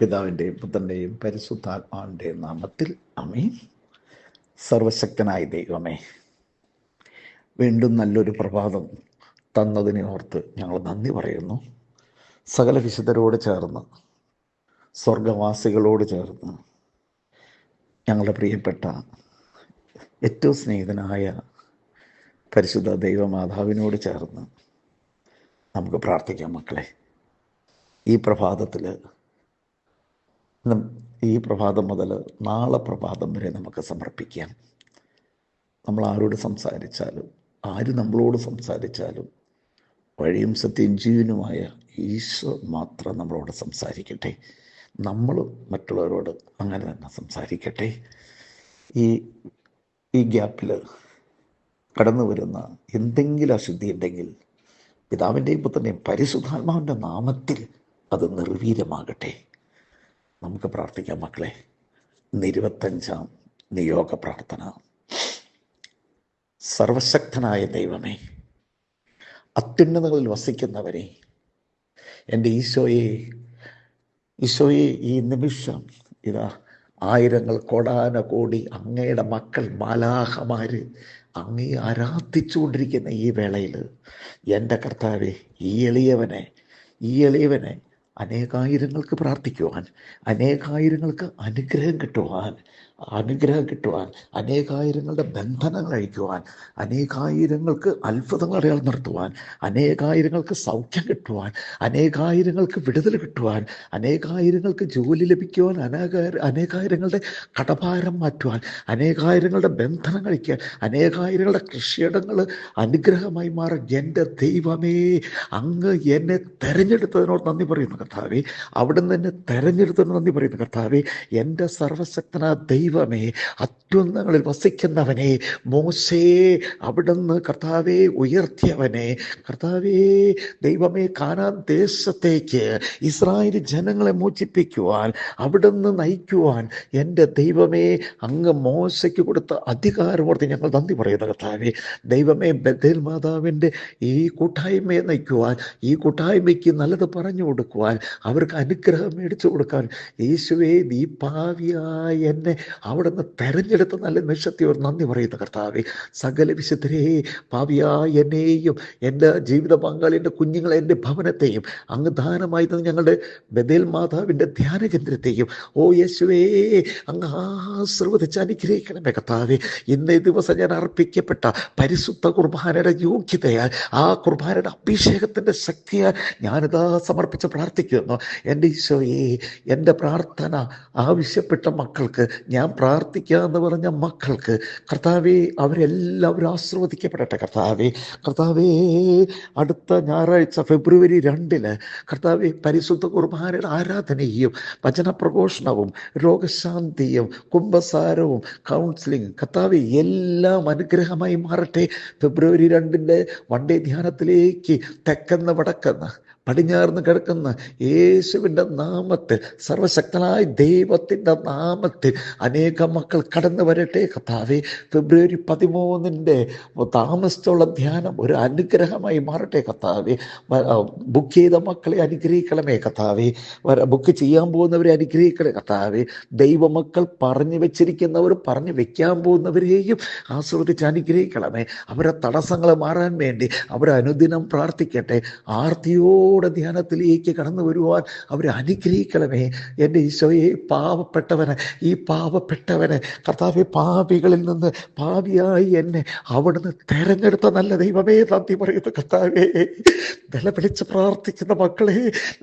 പിതാവിന്റെയും പുത്രന്റെയും പരിശുദ്ധാത്മാവിന്റെയും നാമത്തിൽ അമേ സർവശക്തനായ ദൈവമേ വീണ്ടും നല്ലൊരു പ്രഭാതം തന്നതിനെ ഓർത്ത് ഞങ്ങൾ നന്ദി പറയുന്നു. സകല വിശുദ്ധരോട് ചേർന്ന് സ്വർഗവാസികളോട് ചേർന്ന് ഞങ്ങളുടെ പ്രിയപ്പെട്ട ഏറ്റവും സ്നേഹിതനായ പരിശുദ്ധ ദൈവമാതാവിനോട് ചേർന്ന് നമുക്ക് പ്രാർത്ഥിക്കാം മക്കളെ. ഈ പ്രഭാതത്തിൽ ഈ പ്രഭാതം മുതൽ നാളെ പ്രഭാതം വരെ നമുക്ക് സമർപ്പിക്കാം. നമ്മൾ ആരോട് സംസാരിച്ചാലും ആര് നമ്മളോട് സംസാരിച്ചാലും വഴിയും സത്യം ജീവനുമായ ഈശോ മാത്രം നമ്മളോട് സംസാരിക്കട്ടെ. നമ്മൾ മറ്റുള്ളവരോട് അങ്ങനെ തന്നെ സംസാരിക്കട്ടെ. ഈ ഈ ഗ്യാപ്പിൽ കടന്നു വരുന്ന എന്തെങ്കിലും അശുദ്ധി ഉണ്ടെങ്കിൽ പിതാവിന്റെയും പുത്രന്റെയും പരിശുദ്ധാത്മാവിന്റെ നാമത്തിൽ അത് നിർവീര്യമാകട്ടെ. നമുക്ക് പ്രാർത്ഥിക്കാം മക്കളെ. ഇരുപത്തഞ്ചാം നിയോഗ പ്രാർത്ഥന. സർവശക്തനായ ദൈവമേ അത്യുന്നതങ്ങളിൽ വസിക്കുന്നവരെ എന്റെ ഈശോയെ ഈശോയെ ഈ നിമിഷം ഇതാ ആയിരങ്ങൾ കൊടാന കോടി അങ്ങയുടെ മക്കൾ മാലാഹമാര് അങ്ങേ ആരാധിച്ചുകൊണ്ടിരിക്കുന്ന ഈ വേളയിൽ എന്റെ കർത്താവെ ഈ എളിയവനെ ഈ എളിയവനെ അനേകായിരങ്ങൾക്ക് പ്രാർത്ഥിക്കുവാൻ അനേകായിരങ്ങൾക്ക് അനുഗ്രഹം കിട്ടുവാൻ അനുഗ്രഹം കിട്ടുവാൻ അനേകായിരങ്ങളുടെ ബന്ധനങ്ങൾ അഴിക്കുവാൻ അനേകായിരങ്ങൾക്ക് അത്ഭുതങ്ങൾ അടയാൾ നടത്തുവാൻ അനേകായിരങ്ങൾക്ക് സൗഖ്യം കിട്ടുവാൻ അനേകായിരങ്ങൾക്ക് വിടുതൽ കിട്ടുവാൻ അനേകായിരങ്ങൾക്ക് ജോലി ലഭിക്കുവാൻ അനേക അനേകായിരങ്ങളുടെ കടഭാരം മാറ്റുവാൻ അനേകായിരങ്ങളുടെ ബന്ധനം കഴിക്കാൻ അനേകായിരങ്ങളുടെ കൃഷിയിടങ്ങൾ അനുഗ്രഹമായി മാറാൻ എന്റെ ദൈവമേ അങ്ങ് എന്നെ തെരഞ്ഞെടുത്തതിനോട് നന്ദി പറയുന്നു കർത്താവേ. അവിടുന്ന് എന്നെ തെരഞ്ഞെടുത്തതിന് നന്ദി പറയുന്നു കർത്താവേ. എന്റെ സർവശക്തനാ ദൈവമേ അത്യുന്നങ്ങളിൽ വസിക്കുന്നവനെ മോശേ അവിടുന്ന് കർത്താവെ ഉയർത്തിയവനെ കർത്താവേ ദൈവമേ കാനാൻ ദേശത്തേക്ക് ഇസ്രായേൽ ജനങ്ങളെ മോചിപ്പിക്കുവാൻ അവിടുന്ന് നയിക്കുവാൻ എന്റെ ദൈവമേ അങ്ങ് മോശയ്ക്ക് കൊടുത്ത അധികാരമോർത്ത് ഞങ്ങൾ നന്ദി പറയുന്ന കർത്താവെ. ദൈവമേ ബദേൽ മാതാവിന്റെ ഈ കൂട്ടായ്മയെ നയിക്കുവാൻ ഈ കൂട്ടായ്മയ്ക്ക് നല്ലത് പറഞ്ഞു കൊടുക്കുവാൻ അവർക്ക് അനുഗ്രഹം മേടിച്ചു കൊടുക്കാൻ യേശുവേ നീ പാവിയായ എന്നെ അവിടുന്ന് തെരഞ്ഞെടുത്ത നല്ല നിമിഷത്തെ ഒരു നന്ദി പറയുന്ന കർത്താവെ. സകല വിശുദ്ധരെ പാവിയായ എന്നെയും എന്റെ ജീവിത പങ്കാളിന്റെ കുഞ്ഞുങ്ങളെ എന്റെ ഭവനത്തെയും അങ്ങ് ദാനമായി തന്നെ ഞങ്ങളുടെ ബദേൽ മാതാവിന്റെ ധ്യാന കേന്ദ്രത്തെയും ഓ യേശുവേ അങ്ങ് ആശ്രവദിച്ച് അനുഗ്രഹിക്കണമേ കർത്താവെ. ഇന്നേ ദിവസം ഞാൻ അർപ്പിക്കപ്പെട്ട പരിശുദ്ധ കുർബാനയുടെ യോഗ്യതയാൽ ആ കുർബാനയുടെ അഭിഷേകത്തിന്റെ ശക്തിയാൽ ഞാനിതാ സമർപ്പിച്ച് പ്രാർത്ഥിക്കുന്നു. എന്റെ ഈശോയെ എന്റെ പ്രാർത്ഥന ആവശ്യപ്പെട്ട മക്കൾക്ക് ഞാൻ പ്രാർത്ഥിക്കാന്ന് പറഞ്ഞ മക്കൾക്ക് കർത്താവെ അവരെല്ലാവരും ആശ്രവദിക്കപ്പെടട്ടെ കർത്താവെ. കർത്താവേ അടുത്ത ഞായറാഴ്ച ഫെബ്രുവരി രണ്ടിന് കർത്താവെ പരിശുദ്ധ കുർബാനയുടെ ആരാധനയും വചനപ്രഘോഷണവും രോഗശാന്തിയും കുംഭസാരവും കൗൺസിലിംഗ് കർത്താവെ എല്ലാം അനുഗ്രഹമായി മാറട്ടെ. ഫെബ്രുവരി രണ്ടിന്റെ വൺഡേ ധ്യാനത്തിലേക്ക് തെക്കെന്ന് വടക്കെന്ന് പടിഞ്ഞാർന്ന് കിടക്കുന്ന യേശുവിന്റെ നാമത്തിൽ സർവശക്തനായ ദൈവത്തിന്റെ നാമത്തിൽ അനേക മക്കൾ കടന്നു വരട്ടെ കഥാവെ ഫെബ്രുവരി പതിമൂന്നിന്റെ താമസിച്ചുള്ള ധ്യാനം ഒരു അനുഗ്രഹമായി മാറട്ടെ കഥാവേ ബുക്ക് ചെയ്ത മക്കളെ അനുഗ്രഹിക്കണമേ കഥാവേ ബുക്ക് ചെയ്യാൻ പോകുന്നവരെ അനുഗ്രഹിക്കണേ കഥാവേ ദൈവമക്കൾ പറഞ്ഞു വെച്ചിരിക്കുന്നവർ പറഞ്ഞു വെക്കാൻ പോകുന്നവരെയും ആസ്വദിച്ച് അനുഗ്രഹിക്കണമേ. അവരെ തടസ്സങ്ങൾ മാറാൻ വേണ്ടി അവരെ അനുദിനം പ്രാർത്ഥിക്കട്ടെ. ആർത്തിയോ കൂടെ ധ്യാനത്തിലേക്ക് കടന്നു വരുവാൻ അവരെ അനുഗ്രഹിക്കണമേ. എന്റെ ഈശോയെ പാവപ്പെട്ടവന് ഈ പാവപ്പെട്ടവന് കർത്താവ് പാപികളിൽ നിന്ന് പാവിയായി എന്നെ അവിടുന്ന് തെരഞ്ഞെടുത്ത നല്ല ദൈവമേ നന്ദി പറയുന്നു കർത്താവേ. നിലവിളിച്ച് പ്രാർത്ഥിക്കുന്ന മക്കളെ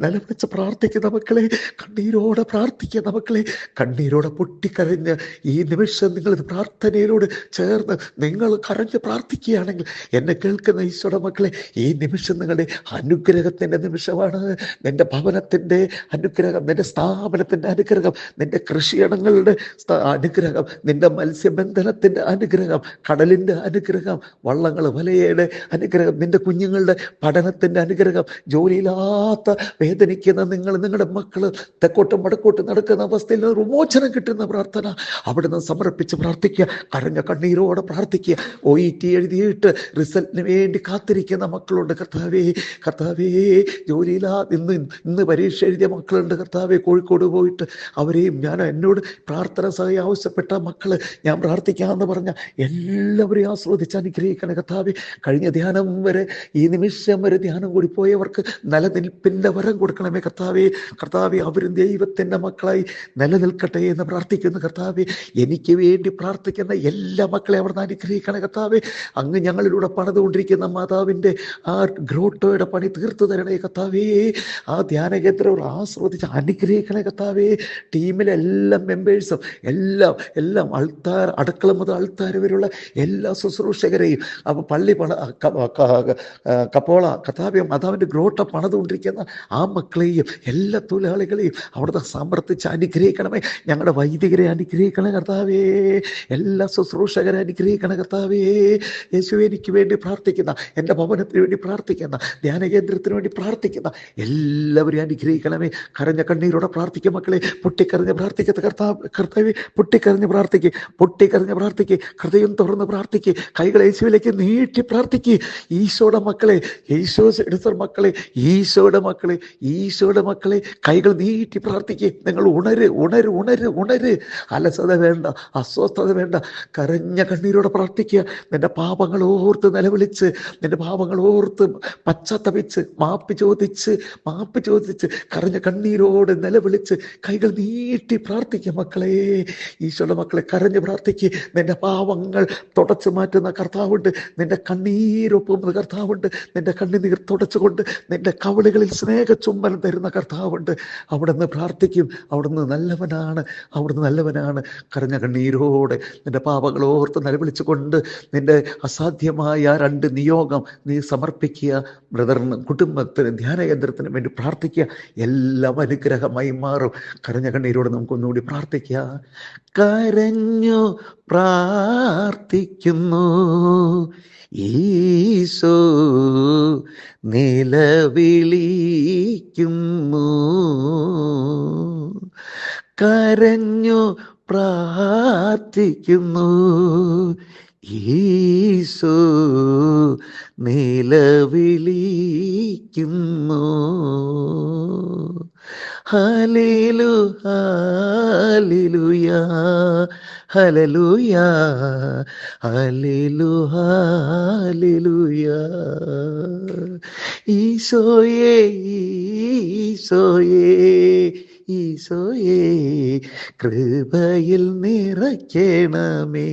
നിലവിളിച്ച് പ്രാർത്ഥിക്കുന്ന മക്കളെ കണ്ണീരോടെ പ്രാർത്ഥിക്കുന്ന മക്കളെ കണ്ണീരോടെ പൊട്ടിക്കരഞ്ഞ് ഈ നിമിഷം നിങ്ങൾ പ്രാർത്ഥനയിലൂടെ ചേർന്ന് നിങ്ങൾ കരഞ്ഞ് പ്രാർത്ഥിക്കുകയാണെങ്കിൽ എന്നെ കേൾക്കുന്ന ഈശോയുടെ മക്കളെ ഈ നിമിഷം നിങ്ങളുടെ അനുഗ്രഹത്തിന്റെ നിമിഷമാണ് നിന്റെ ഭവനത്തിന്റെ അനുഗ്രഹം നിന്റെ സ്ഥാപനത്തിന്റെ അനുഗ്രഹം നിന്റെ കൃഷിയിടങ്ങളുടെ അനുഗ്രഹം നിന്റെ മത്സ്യബന്ധനത്തിന്റെ അനുഗ്രഹം കടലിന്റെ അനുഗ്രഹം വള്ളങ്ങൾ വലയുടെ അനുഗ്രഹം നിന്റെ കുഞ്ഞുങ്ങളുടെ പഠനത്തിന്റെ അനുഗ്രഹം ജോലിയില്ലാത്ത വേദനിക്കുന്ന നിങ്ങൾ നിങ്ങളുടെ മക്കൾ തെക്കോട്ടും വടക്കോട്ടും നടക്കുന്ന അവസ്ഥയിൽ വിമോചനം കിട്ടുന്ന പ്രാർത്ഥന. അവിടുന്ന് സമർപ്പിച്ച് പ്രാർത്ഥിക്കുക കരഞ്ഞ കണ്ണീരോടെ പ്രാർത്ഥിക്കുക. ഒ ഇ ടി എഴുതിയിട്ട് റിസൾട്ടിന് വേണ്ടി കാത്തിരിക്കുന്ന മക്കളുണ്ട്. കർത്താവേ കർത്താവേ ജോലിയിലാ ഇന്ന് ഇന്ന് പരീക്ഷ എഴുതിയ മക്കളുണ്ട്. കർത്താവെ കോഴിക്കോട് പോയിട്ട് അവരെയും ഞാൻ എന്നോട് പ്രാർത്ഥന സഹായി ആവശ്യപ്പെട്ട മക്കൾ ഞാൻ പ്രാർത്ഥിക്കാമെന്ന് പറഞ്ഞ എല്ലാവരെയും ആസ്വദിച്ച് അനുഗ്രഹിക്കണം കർത്താവെ. കഴിഞ്ഞ ധ്യാനം വരെ ഈ നിമിഷം വരെ ധ്യാനം കൂടി പോയവർക്ക് നിലനിൽപ്പിന്റെ വരം കൊടുക്കണമേ കർത്താവെ. കർത്താവെ അവരും ദൈവത്തിന്റെ മക്കളായി നിലനിൽക്കട്ടെ എന്ന് പ്രാർത്ഥിക്കുന്നു കർത്താവെ. എനിക്ക് വേണ്ടി പ്രാർത്ഥിക്കുന്ന എല്ലാ മക്കളെ അവിടുന്ന് അനുഗ്രഹിക്കണം കർത്താവെ. അങ്ങ് ഞങ്ങളിലൂടെ പണിതുകൊണ്ടിരിക്കുന്ന മാതാവിന്റെ ആ ഗ്രോട്ടോയുടെ പണി തീർത്തു തരണേ കർത്താവേ ആ ധ്യാന കേന്ദ്രം ആസ്വദിച്ച് അനുഗ്രഹിക്കണേ കത്താവേ ടീമിലെ എല്ലാ മെമ്പേഴ്സും എല്ലാം എല്ലാം അൾത്താർ അടുക്കള മുതൽ അൾത്താർ വരെയുള്ള എല്ലാ ശുശ്രൂഷകരെയും അപ്പോൾ പള്ളി പണ കപ്പോള കഥാവ്യം മാതാവിന്റെ ഗ്രോട്ട പണിതുകൊണ്ടിരിക്കുന്ന ആ മക്കളെയും എല്ലാ തൊഴിലാളികളെയും അവിടുത്തെ സമർത്ഥിച്ച് അനുഗ്രഹിക്കണമേ. ഞങ്ങളുടെ വൈദികരെ അനുഗ്രഹിക്കണേ കർത്താവേ. എല്ലാ ശുശ്രൂഷകരെ അനുഗ്രഹിക്കണേ കർത്താവേ. യേശു എനിക്ക് വേണ്ടി പ്രാർത്ഥിക്കുന്ന എന്റെ ഭവനത്തിന് വേണ്ടി പ്രാർത്ഥിക്കുന്ന ധ്യാന കേന്ദ്രത്തിന് വേണ്ടി പ്രാർത്ഥിക്കുന്ന എല്ലാവരെയും അനുഗ്രഹിക്കണമേ. കരഞ്ഞ കണ്ണീരോടെ പ്രാർത്ഥിക്കും മക്കളെ. പൊട്ടിക്കരഞ്ഞ് പ്രാർത്ഥിക്കത്ത കർത്താവ് കർത്താവെ പൊട്ടിക്കരഞ്ഞ് പ്രാർത്ഥിക്കുക പൊട്ടിക്കരഞ്ഞ് പ്രാർത്ഥിക്കുക ഹൃദയം തുറന്ന് പ്രാർത്ഥിക്കുക കൈകൾ യേശുവിലേക്ക് നീട്ടി പ്രാർത്ഥിക്കുക ഈശോയുടെ മക്കളെ യേശോ എടുത്ത മക്കളെ ഈശോയുടെ മക്കളെ ഈശോയുടെ മക്കളെ കൈകൾ നീട്ടി പ്രാർത്ഥിക്കുക നിങ്ങൾ ഉണര് ഉണര് ഉണര് ഉണര്. അലസത വേണ്ട അസ്വസ്ഥത വേണ്ട. കരഞ്ഞ കണ്ണീരോടെ പ്രാർത്ഥിക്കുക നിന്റെ പാപങ്ങൾ ഓർത്ത് നിലവിളിച്ച് നിന്റെ പാപങ്ങൾ ഓർത്ത് പശ്ചാത്തപിച്ച് മാപ്പ് ചോദിച്ച് മാപ്പ് ചോദിച്ച് കരഞ്ഞ കണ്ണീരോട് നിലവിളിച്ച് കൈകൾ നീട്ടി പ്രാർത്ഥിക്കുക മക്കളെ. ഈശോയുടെ മക്കളെ കരഞ്ഞ് പ്രാർത്ഥിക്കുക നിന്റെ പാവങ്ങൾ തുടച്ചു മാറ്റുന്ന കർത്താവുണ്ട്. നിന്റെ കണ്ണീരൊപ്പുന്ന കർത്താവുണ്ട്. നിന്റെ കണ്ണുനീർ തുടച്ചുകൊണ്ട് നിന്റെ കവളുകളിൽ സ്നേഹ ചുംബനം തരുന്ന കർത്താവുണ്ട്. അവിടെ നിന്ന് പ്രാർത്ഥിക്കും. അവിടുന്ന് നല്ലവനാണ്. അവിടുന്ന് നല്ലവനാണ്. കരഞ്ഞ കണ്ണീരോടെ നിന്റെ പാപങ്ങൾ ഓർത്ത് നിലവിളിച്ചുകൊണ്ട് നിന്റെ അസാധ്യമായ രണ്ട് നിയോഗം നീ സമർപ്പിക്കുക. ബ്രദറിന് കുടുംബത്തിന് ധ്യാനകേന്ദ്രത്തിന് വേണ്ടി പ്രാർത്ഥിക്കുക. എല്ലാം അനുഗ്രഹമായി മാറും. കരഞ്ഞ കണ്ണീരോട് നമുക്കൊന്നുകൂടി പ്രാർത്ഥിക്കുക. കരഞ്ഞു പ്രാർത്ഥിക്കുന്നു. ഈശോ നിലവിളിക്കുന്നു. കരഞ്ഞു പ്രാർത്ഥിക്കുന്നു. ഈശോ നിലവിളിക്കുന്നു ഹലേലു ഹാലിലുയാ ഹലലുയാ ഹലേലു ഹാലിലുയാ ഈശോയേ ഈശോയേ ഈശോയേ കൃപയിൽ നിറയ്ക്കണമേ.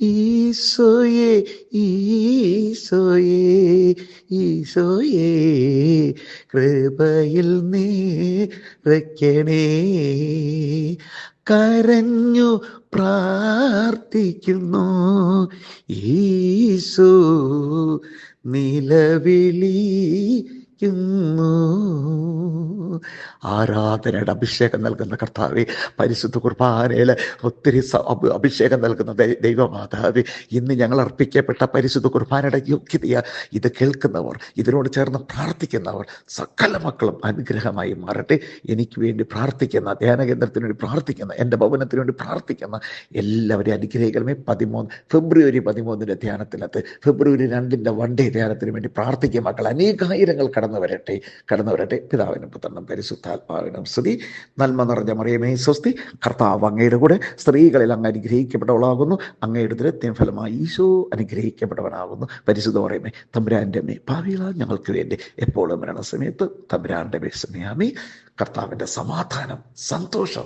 ഈശോയേ ഈശോയേ ഈശോയേ കൃപയിൽ നിറയ്ക്കണേ. കരഞ്ഞു പ്രാർത്ഥിക്കുന്നു ഈശോ നിലവിളിക്കുന്നു. ആരാധനയുടെ അഭിഷേകം നൽകുന്ന കർത്താവ് പരിശുദ്ധ കുർബാനയിൽ ഒത്തിരി അഭിഷേകം നൽകുന്ന ദൈവമാതാവ് ഇന്ന് ഞങ്ങൾ അർപ്പിക്കപ്പെട്ട പരിശുദ്ധ കുർബാനയുടെ യോഗ്യതയ. ഇത് കേൾക്കുന്നവർ ഇതിനോട് ചേർന്ന് പ്രാർത്ഥിക്കുന്നവർ സകല മക്കളും അനുഗ്രഹമായി മാറട്ടെ. എനിക്ക് വേണ്ടി പ്രാർത്ഥിക്കുന്ന ധ്യാന കേന്ദ്രത്തിന് വേണ്ടി പ്രാർത്ഥിക്കുന്ന എന്റെ ഭവനത്തിന് വേണ്ടി പ്രാർത്ഥിക്കുന്ന എല്ലാവരെയും അനുഗ്രഹിക്കണമേ. പതിമൂന്ന് ഫെബ്രുവരി പതിമൂന്നിന്റെ ധ്യാനത്തിനകത്ത് ഫെബ്രുവരി രണ്ടിന്റെ വൺ ഡേ ധ്യാനത്തിന് വേണ്ടി പ്രാർത്ഥിക്കുക മക്കൾ അനേകായിരങ്ങൾ കടന്നു വരട്ടെ കടന്നു വരട്ടെ. പിതാവിനും പുത്രനും പരിശുദ്ധാത്മാവിനും സ്തുതി. നന്മ നിറഞ്ഞ മറിയമേ സ്വസ്തി. കർത്താവ് അങ്ങയുടെ കൂടെ സ്ത്രീകളിൽ അങ്ങ് അനുഗ്രഹിക്കപ്പെട്ടവളാകുന്നു. അങ്ങയുടെ ദൃത്യം ഫലമായി ഈശോ അനുഗ്രഹിക്കപ്പെട്ടവനാകുന്നു. പരിശുദ്ധ മറിയമേ തമ്പുരാന്റെ അമ്മേ ഭാവിയില ഞങ്ങൾക്ക് വേണ്ടി എപ്പോഴും മരണസമയത്ത് തമ്പുരാന്റെ സ്നേഹാമി. കർത്താവിന്റെ സമാധാനം സന്തോഷം.